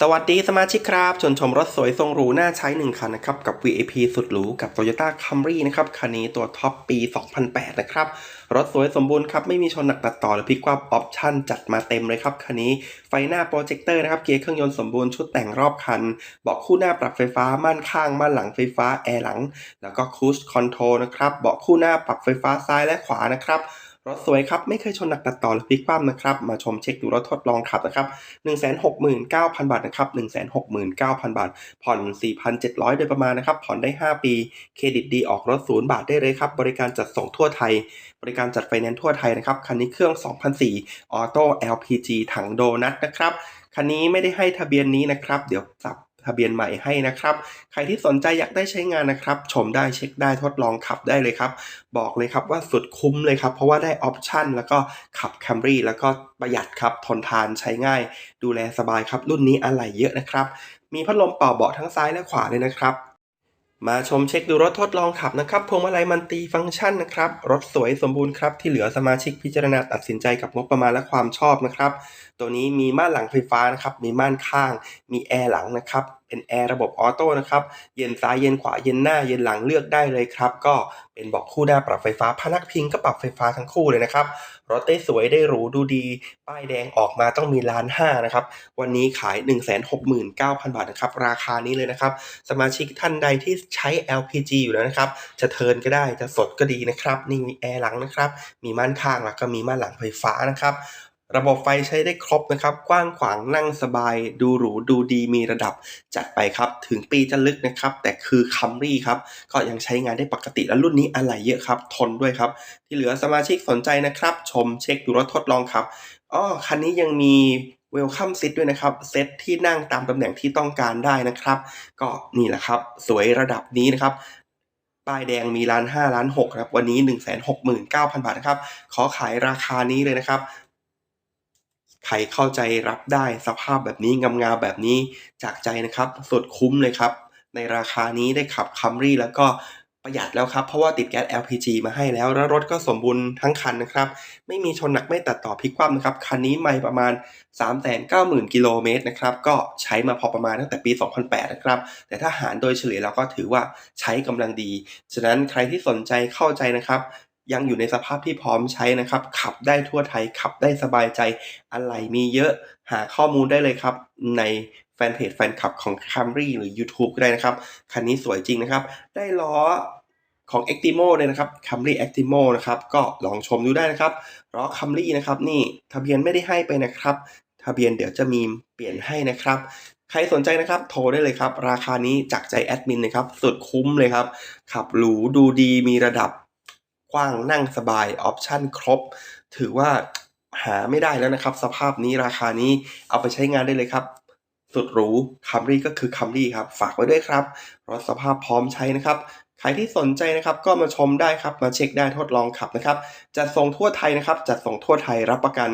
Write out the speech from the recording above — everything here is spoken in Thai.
สวัสดีสมาชิกครับชวนชมรถสวยทรงหรูน่าใช้ 1 คันนะครับ กับ VIP สุดหรูกับ Toyota Camry นะครับ คันนี้ตัวท็อปปี 2008 นะครับ รถสวยสมบูรณ์ครับ ไม่มีชนหนักตัดต่อหรือพลิกคว่ำออปชั่นจัดมาเต็มเลยครับ คันนี้ไฟหน้าโปรเจคเตอร์นะครับ เกียร์เครื่องยนต์สมบูรณ์ชุดแต่งรอบคันเบาะคู่หน้าปรับไฟฟ้าม่านข้างม่านหลังไฟฟ้าแอร์หลัง แล้วก็คูชคอนโทรลนะครับเบาะคู่หน้าปรับไฟฟ้าซ้ายและขวานะครับ รถสวยครับ ไม่เคยชนหนักตัดต่อหรือพลิกคว่ำนะครับ มาชมเช็คดูรถทดลองขับนะครับ 169,000 บาทนะครับ 169,000 บาท ผ่อน 4,700 โดยประมาณนะครับ ผ่อนได้ 5 ปี เครดิตดีออกรถศูนย์บาทได้เลยครับ บริการจัดส่งทั่วไทย บริการจัดไฟแนนซ์ทั่วไทยนะครับ คันนี้เครื่อง 2004ออโต้ LPG ถังโดนัทนะครับ คันนี้ไม่ได้ให้ทะเบียนนี้นะครับ เดี๋ยวสับ ทะเบียนใหม่ให้นะครับ ใครที่สนใจอยากได้ใช้งานนะครับ ชมได้เช็คได้ทดลองขับได้เลยครับ บอกเลยครับว่าสุดคุ้มเลยครับ เพราะว่าได้ออปชั่นแล้วก็ขับ Camry แล้วก็ประหยัดครับทนทานใช้ง่าย ดูแลสบายครับ รุ่นนี้อะไหล่เยอะนะครับ มีพัดลมเป่าเบาะทั้งซ้ายและขวาเลยนะครับ มาชมเช็คดูรถทดลองขับนะครับพวงมาลัยมันตีฟังก์ชันนะครับ รถสวยสมบูรณ์ครับ ที่เหลือสมาชิกพิจารณาตัดสินใจกับงบประมาณและความชอบนะครับ ตัวนี้มีม่านหลังไฟฟ้านะครับ มีม่านข้าง มีแอร์หลังนะครับ เป็นแอร์ระบบออโต้นะครับเย็นซ้ายเย็นขวาเย็นหน้าเย็นหลังเลือกได้เลยครับ ก็เป็นเบาะคู่หน้าปรับไฟฟ้าพนักพิงก็ปรับไฟฟ้าทั้งคู่เลยนะครับรถได้สวยได้หรูดูดี ป้ายแดงออกมาต้องมีล้านห้านะครับ วันนี้ขาย 169,000 บาทนะครับ ราคานี้เลยนะครับ สมาชิกท่านใดที่ใช้ LPG อยู่แล้วนะครับ จะเทินก็ได้จะสดก็ดีนะครับ นี่มีแอร์หลังนะครับ มีม่านข้างแล้วก็มีม่านหลังไฟฟ้านะครับ ระบบไฟใช้ได้ครบนะครับ กว้างขวางนั่งสบาย ดูหรู ดูดีมีระดับ จัดไปครับ ถึงปีจะลึกนะครับ แต่คือคัมรี่ครับ ก็ยังใช้งานได้ปกติและรุ่นนี้อะไหล่เยอะครับ ทนด้วยครับ ที่เหลือสมาชิกสนใจนะครับ ชมเช็คดูรถทดลองครับอ้อคันนี้ยังมีเวลคัมซิ t ด้วยนะครับ เซตที่นั่งตามตำแหน่งที่ต้องการได้นะครับ ก็นี่แหละครับ สวยระดับนี้นะครับป้ายแดงมีล้านห้าล้านหกครับ วันนี้หนึ่งแสนหกหมื่นเก้าพันบาทนะครับ ขอขายราคานี้เลยนะครับ ใครเข้าใจรับได้สภาพแบบนี้งามๆแบบนี้จากใจนะครับสุดคุ้มเลยครับ ในราคานี้ได้ขับคัมรี่แล้วก็ประหยัดแล้วครับ เพราะว่าติดแก๊ส LPG มาให้แล้ว แล้วรถก็สมบูรณ์ทั้งคันนะครับ ไม่มีชนหนักไม่ตัดต่อพลิกคว่ำนะครับ คันนี้ไม่ประมาณ 390,000 กิโลเมตรนะครับ ก็ใช้มาพอประมาณตั้งแต่ปี 2008 นะครับ แต่ถ้าหารโดยเฉลี่ยแล้วก็ถือว่าใช้กำลังดี ฉะนั้นใครที่สนใจเข้าใจนะครับ ยังอยู่ในสภาพที่พร้อมใช้นะครับ ขับได้ทั่วไทย ขับได้สบายใจ อะไรมีเยอะหาข้อมูลได้เลยครับ ในแฟนเพจแฟนคลับของ Camry หรือ YouTube ก็ได้นะครับ คันนี้สวยจริงนะครับ ได้ล้อของ Actimo เลยนะครับ Camry Actimo นะครับ ก็ลองชมดูได้นะครับล้อ Camry นะครับ นี่ทะเบียนไม่ได้ให้ไปนะครับ ทะเบียนเดี๋ยวจะมีเปลี่ยนให้นะครับใครสนใจนะครับ โทรได้เลยครับ ราคานี้จากใจแอดมินเลยครับ สุดคุ้มเลยครับ ขับหรูดูดีมีระดับ กว้างนั่งสบายออปชั่นครบ ถือว่าหาไม่ได้แล้วนะครับ สภาพนี้ราคานี้เอาไปใช้งานได้เลยครับ สุดหรูคัมรี่ก็คือคัมรี่ครับ ฝากไว้ด้วยครับรถสภาพพร้อมใช้นะครับใครที่สนใจนะครับก็มาชมได้ครับมาเช็คได้ทดลองขับนะครับจัดส่งทั่วไทยนะครับจัดส่งทั่วไทยรับประกัน